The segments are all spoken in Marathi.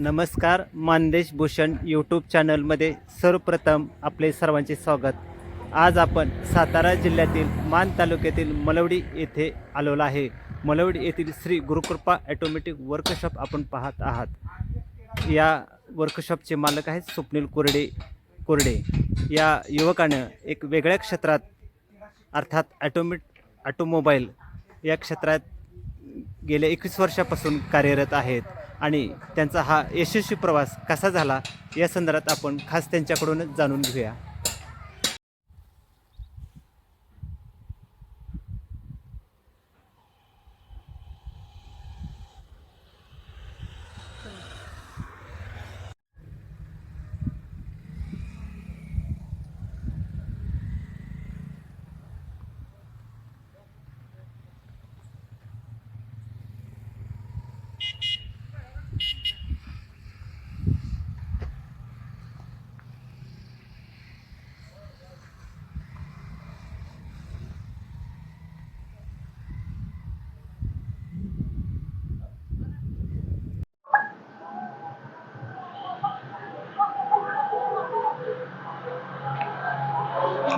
नमस्कार मानदेश भूषण यूट्यूब चॅनलमध्ये सर्वप्रथम आपले सर्वांचे स्वागत. आज आपण सातारा जिल्ह्यातील मान तालुक्यातील मलवडी येथे आलेलो आहे. मलवडी येथील श्री गुरुकृपा ॲटोमॅटिक वर्कशॉप आपण पाहत आहात. या वर्कशॉपचे मालक आहेत स्वप्नील कोरडे कोरडे. या युवकानं एक वेगळ्या क्षेत्रात अर्थात ॲटोमेट ॲटोमोबाईल या क्षेत्रात गेल्या एकवीस वर्षापासून कार्यरत आहेत. आणि त्यांचा हा यशस्वी प्रवास कसा झाला या संदर्भात आपण खास त्यांच्याकडूनच जाणून घेऊया.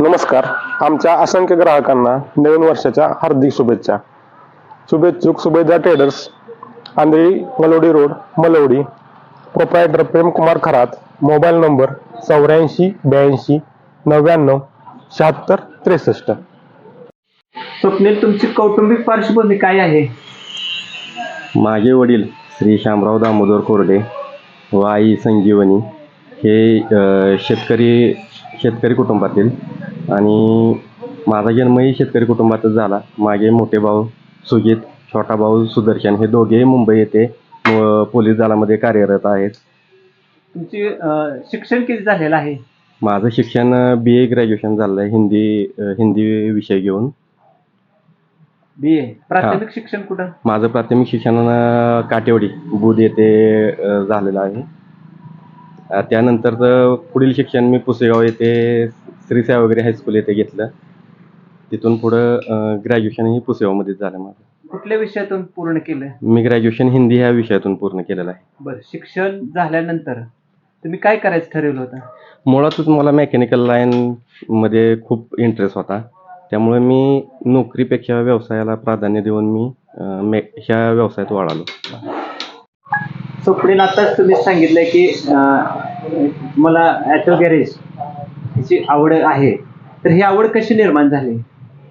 नमस्कार. आमच्या असंख्य ग्राहकांना नवीन वर्षाच्या हार्दिक शुभेच्छा. शुभेच्छुक Subheda traders Andhali Malwadi road Malwadi. Proprietor Premkumar Kharat mobile number चौऱ्याऐंशी ब्याऐंशी नव्याण्णव शहात्तर त्रेसष्ट. स्वप्नील तुमची कौटुंबिक पार्श्वभूमी काय आहे? माझे वडील श्री शामराव दामोदर कोरडे व आई संजीवनी हे शेतकरी शेतकरी कुटुंबातील. आणि माझा जन्मही शेतकरी कुटुंबातच झाला. माझे मोठे भाऊ सुजित छोटा भाऊ सुदर्शन हे दोघेही मुंबई येथे पोलीस दलामध्ये कार्यरत आहेत. तुमची शिक्षण किती झालेलं आहे? माझं शिक्षण बी ए ग्रॅज्युएशन झालं आहे हिंदी अ, हिंदी विषय घेऊन. बी ए प्राथमिक शिक्षण कुठं? माझं प्राथमिक शिक्षण अ, काटेवाडी बुध येथे अ, झालेलं आहे. अ, त्यानंतरचं पुढील शिक्षण मी पुसेगाव येथे श्री सावगिरी हायस्कूल येथे घेतलं. तिथून पुढं ग्रॅज्युएशनही पुसेगावमध्येच झालं माझं. कुठल्या विषयातून पूर्ण केलं? मी ग्रॅज्युएशन हिंदी ह्या विषयातून पूर्ण केलेलं आहे. बरं शिक्षण झाल्यानंतर तुम्ही काय करायचं ठरवलं होतं? मुळातच मला मेकॅनिकल लाईनमध्ये खूप इंटरेस्ट होता. त्यामुळे मी नोकरीपेक्षा व्यवसायाला प्राधान्य देऊन मी अ, मे ह्या व्यवसायात वळालो स्वप्नील आताच तुम्ही सांगितलं की मला ॲटो गॅरेज ची आवड आहे. तर ही आवड कशी निर्माण झाली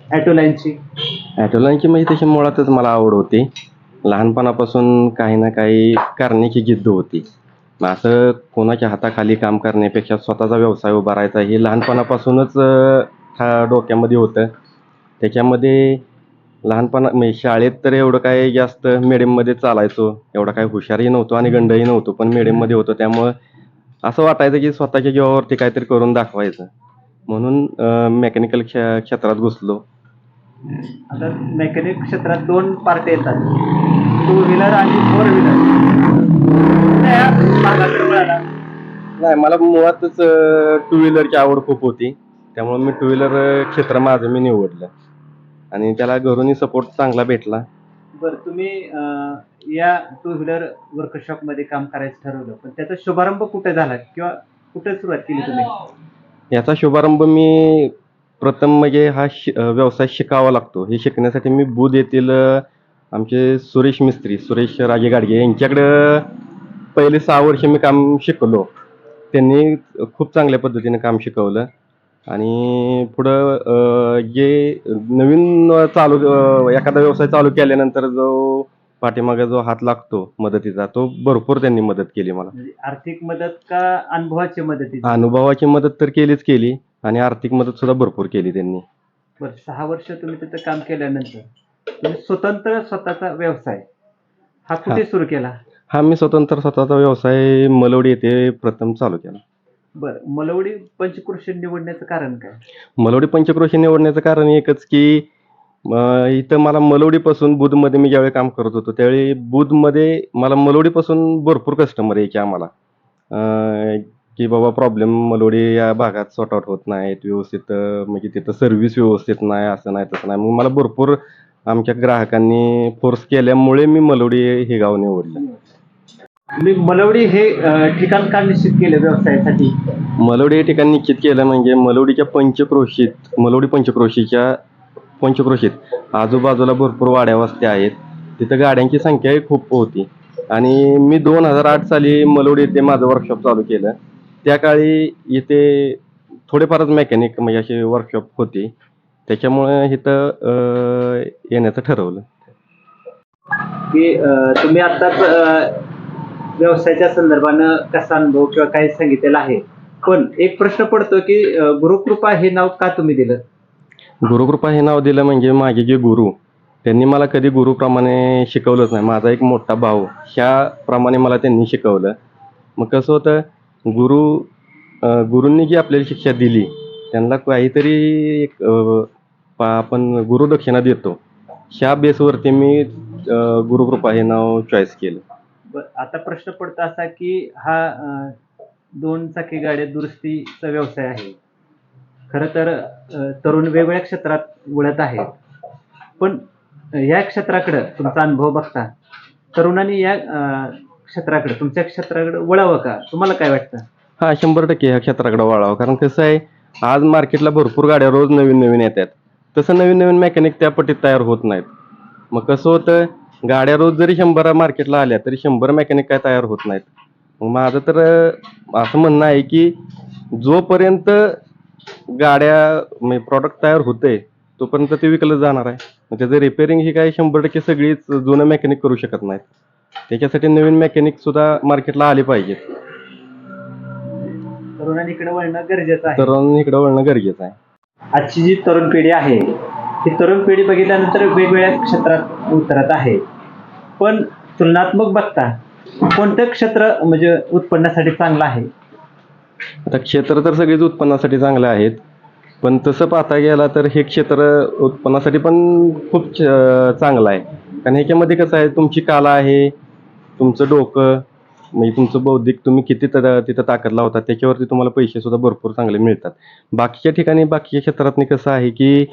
ॲटो लाईनची ॲटोलांची म्हणजे तशी मुळातच मला आवड होती. लहानपणापासून काही ना काही करण्याची जिद्द होती. मग असं कोणाच्या हाताखाली काम करण्यापेक्षा स्वतःचा व्यवसाय उभारायचा हे लहानपणापासूनच हा डोक्यामध्ये होतं. त्याच्यामध्ये लहानपणा म्हणजे शाळेत तर एवढं काय जास्त मिडियममध्ये चालायचो. एवढा काय हुशारही नव्हतो आणि गंडही नव्हतो पण मिडियममध्ये होतो. त्यामुळं असं वाटायचं की स्वतःच्या जीवावरती काहीतरी करून दाखवायचं. म्हणून मेकॅनिकल क्षेत्रात घुसलो. आता मेकॅनिक क्षेत्रात दोन पार्ट्या येतात. टू व्हीलर आणि फोर व्हीलर नाही मला मुळातच टू व्हीलरची आवड खूप होती. त्यामुळे मी टू व्हीलर क्षेत्र माझं मी निवडलं. आणि त्याला घरूनही सपोर्ट चांगला भेटला. बरं तुम्ही अं, या टू व्हीलर वर्कशॉपमध्ये काम करायचं ठरवलं पण त्याचा शुभारंभ कुठे झाला? किंवा कुठे सुरुवात केली तुम्ही? याचा शुभारंभ मी प्रथम म्हणजे हा शि अं, व्यवसाय शिकावा लागतो. हे शिकण्यासाठी मी बुध येथील अं, आमचे सुरेश मिस्त्री सुरेश राजे गाडगे यांच्याकडं पहिले सहा वर्ष मी काम शिकलो. त्यांनी खूप चांगल्या पद्धतीने काम शिकवलं. आणि पुढं जे नवीन चालू एखादा व्यवसाय चालू केल्यानंतर जो पाठीमागे जो हात लागतो मदतीचा तो भरपूर त्यांनी मदत केली मला. म्हणजे आर्थिक मदत का अनुभवाची मदत अनुभवाची मदत तर केलीच केली आणि आर्थिक मदत सुद्धा भरपूर केली त्यांनी. बरं सहा वर्ष तुम्ही तिथं काम केल्यानंतर तुम्ही स्वतंत्र स्वतःचा व्यवसाय हा कुठे. सुरू केला? हा मी स्वतंत्र स्वतःचा व्यवसाय मलवडी येथे प्रथम चालू केला. बरं मलवडी पंचक्रोशी निवडण्याचं कारण काय? मलवडी पंचक्रोशी निवडण्याचं कारण एकच की अं, इथं मला मलवडीपासून बुधमध्ये मी ज्यावेळी काम करत होतो त्यावेळी बुधमध्ये मला मलवडीपासून भरपूर कस्टमर यायचे आम्हाला. अं, की बाबा प्रॉब्लेम मलवडी या भागात सॉर्ट आउट होत नाहीत व्यवस्थित अं, म्हणजे तिथं सर्व्हिस व्यवस्थित नाही असं नाही तसं नाही. मग मला भरपूर आमच्या ग्राहकांनी फोर्स केल्यामुळे मी मलवडी हे गाव निवडलं. तुम्ही मलवडी हे ठिकाण का निश्चित केलं व्यवसायासाठी? मलोडी हे ठिकाण निश्चित केलं म्हणजे मलोडीच्या पंचक्रोशीत मलोडी पंचक्रोशीच्या पंचक्रोशीत आजूबाजूला भरपूर वाड्या वस्त्या आहेत. तिथं गाड्यांची संख्याही खूप होती. आणि मी दोन हजार आठ साली मलोडी येथे माझं वर्कशॉप चालू केलं. त्या काळी इथे थोडेफारच मेकॅनिक म्हणजे असे वर्कशॉप होती. त्याच्यामुळे इथं येण्याचं ठरवलं. की तुम्ही आताच अ, व्यवसायाच्या संदर्भानं कसा अनुभव किंवा काय सांगितलेलं आहे. पण एक प्रश्न पडतो की गुरुकृपा हे नाव का तुम्ही दिलं? गुरुकृपा हे नाव दिलं म्हणजे माझे जे गुरु त्यांनी मला कधी गुरुप्रमाणे शिकवलंच नाही. माझा एक मोठा भाऊ ह्याप्रमाणे मला त्यांनी शिकवलं. मग कसं होतं गुरु अं, गुरूंनी जी आपल्याला शिक्षा दिली त्यांना काहीतरी एक अं, पा- आपण गुरुदक्षिणा देतो. ह्या बेसवरती मी अं, गुरुकृपा हे नाव चॉईस केलं. आता प्रश्न पडतो असा की हा दोन चाकी गाड्या दुरुस्तीचा व्यवसाय आहे. खरं तर तरुण वेगवेगळ्या क्षेत्रात वळत आहे पण या क्षेत्राकडं तुमचा अनुभव बघता तरुणांनी या क्षेत्राकडे तुमच्या क्षेत्राकडे वळावं का? तुम्हाला काय वाटतं? हा शंभर टक्के ह्या क्षेत्राकडे वळावं. कारण कसं आहे आज मार्केटला भरपूर गाड्या रोज नवीन नवीन येतात. तसं नवीन नवीन मेकॅनिक त्या पटीत तयार होत नाहीत. मग कसं होतं गाड्या रोज जरी शंभर मार्केटला आल्या तरी शंभर मेकॅनिक काय तयार होत नाहीत. मग माझं तर असं म्हणणं आहे की जोपर्यंत गाड्या म्हणजे प्रॉडक्ट तयार होते तोपर्यंत ते विकलं जाणार आहे. त्याचं रिपेअरिंग ही काय शंभर टक्के सगळीच जुनं मेकॅनिक करू शकत नाहीत त्याच्यासाठी नवीन मेकॅनिक सुद्धा मार्केटला आले पाहिजेत. तरुणांनी इकडे वळणं गरजेचं आहे. तर इकडं वळणं गरजेचं आहे. आजची जी तरुण पिढी आहे ही तरुण पिढी बघितल्यानंतर वेगवेगळ्या क्षेत्रात उतरत आहे. पण तुलनात्मक बघता कोणतं क्षेत्र म्हणजे उत्पन्नासाठी चांगलं आहे? आता क्षेत्र तर सगळेच उत्पन्नासाठी चांगले आहेत. पण तसं पाहता गेला तर हे क्षेत्र उत्पन्नासाठी पण खूप चांगलं आहे. कारण ह्याच्यामध्ये कसं आहे तुमची कला आहे तुमचं डोकं म्हणजे तुमचं बौद्धिक तुम्ही किती तिथं ताकद लावता त्याच्यावरती तुम्हाला पैसे सुद्धा भरपूर चांगले मिळतात. बाकीच्या ठिकाणी बाकीच्या क्षेत्रातनी कसं आहे की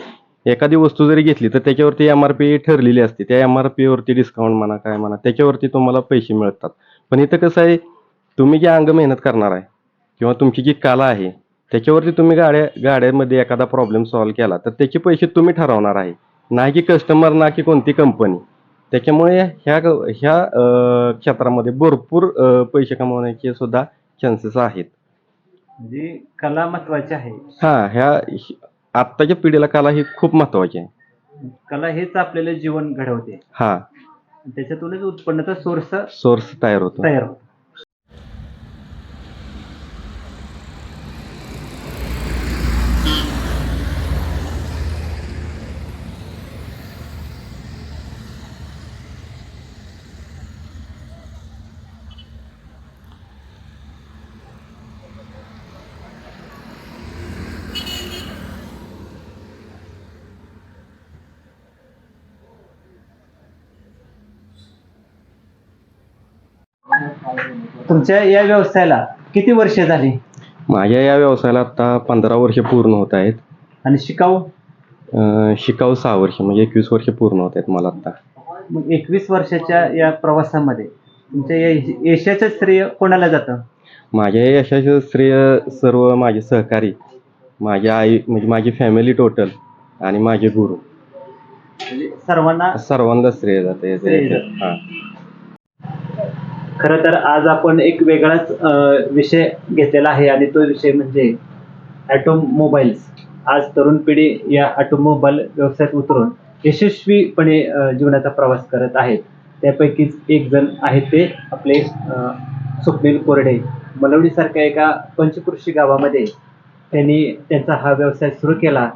एखादी वस्तू जरी घेतली तर त्याच्यावरती एम आर पी ठरलेली असते. त्या एम आर पीवरती डिस्काउंट म्हणा काय म्हणा त्याच्यावरती तुम्हाला पैसे मिळतात. पण इथं कसं आहे तुम्ही जी अंग मेहनत करणार आहे किंवा तुमची जी कला आहे त्याच्यावरती तुम्ही गाड्या गाड्यामध्ये एखादा प्रॉब्लेम सॉल्व्ह केला तर त्याचे पैसे तुम्ही ठरवणार आहे. नाही की कस्टमर ना की कोणती कंपनी त्याच्यामुळे ह्या ह्या क्षेत्रामध्ये भरपूर पैसे कमवण्याचे सुद्धा चान्सेस आहेत. म्हणजे कला महत्वाची आहे. हा ह्या आत्ताच्या पिढीला कला ही खूप महत्वाची आहे. कला हेच आपल्याला जीवन घडवते. हा. त्याच्यातूनच उत्पन्नाचा सोर्स सोर्स तयार होतो. तयार होतो. तुमच्या या व्यवसायाला किती वर्षे झाली? माझ्या या व्यवसायाला आता पंधरा वर्ष पूर्ण होत आहेत. आणि शिकाऊ? अं, शिकाऊ सहा वर्ष म्हणजे एकवीस वर्ष पूर्ण होत आहेत मला आता. मग एकवीस वर्षाच्या या प्रवासामध्ये तुमच्या या यशाचं श्रेय कोणाला जातं? माझ्या या यशाचं श्रेय सर्व माझे सहकारी माझ्या आई म्हणजे माझी फॅमिली टोटल आणि माझे गुरु. म्हणजे सर्वांना सर्वांना श्रेय जाते श्रेय जातं. हा. खरं तर आज आपण एक वेगळाच विषय घेतलेला आहे आणि तो विषय म्हणजे ऑटोमोबाईल्स आज तरुण पिढी या ऑटोमोबाईल व्यवसायात उतरून यशस्वीपणे जीवनाचा प्रवास करत आहेत त्यापैकीच एक जण आहेत ते आपले स्वप्नील कोरडे. मलवडीसारख्या एका पंचकृषी गावामध्ये त्यांनी त्यांचा हा व्यवसाय सुरू केला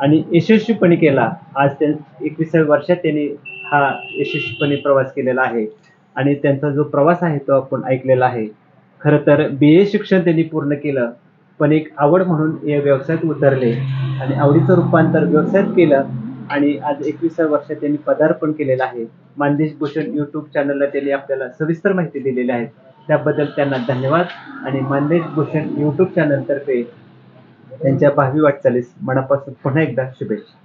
आणि यशस्वीपणे केला. आज त्या एकविसाव्या वर्षात त्यांनी हा यशस्वीपणे प्रवास केलेला आहे. आणि त्यांचा जो प्रवास आहे तो आपण ऐकलेला आहे. खरं तर बी ए शिक्षण त्यांनी पूर्ण केलं पण एक आवड म्हणून या व्यवसायात उतरले आणि आवडीचं रूपांतर व्यवसायात केलं आणि आज एकविसाव्या वर्षात त्यांनी पदार्पण केलेलं आहे. मानदेश भूषण यूट्यूब चॅनलला त्यांनी आपल्याला सविस्तर माहिती दिलेली आहे. त्याबद्दल त्यांना धन्यवाद आणि मानदेश भूषण यूट्यूब चॅनलतर्फे त्यांच्या भावी वाटचालीस मनापासून पुन्हा एकदा शुभेच्छा.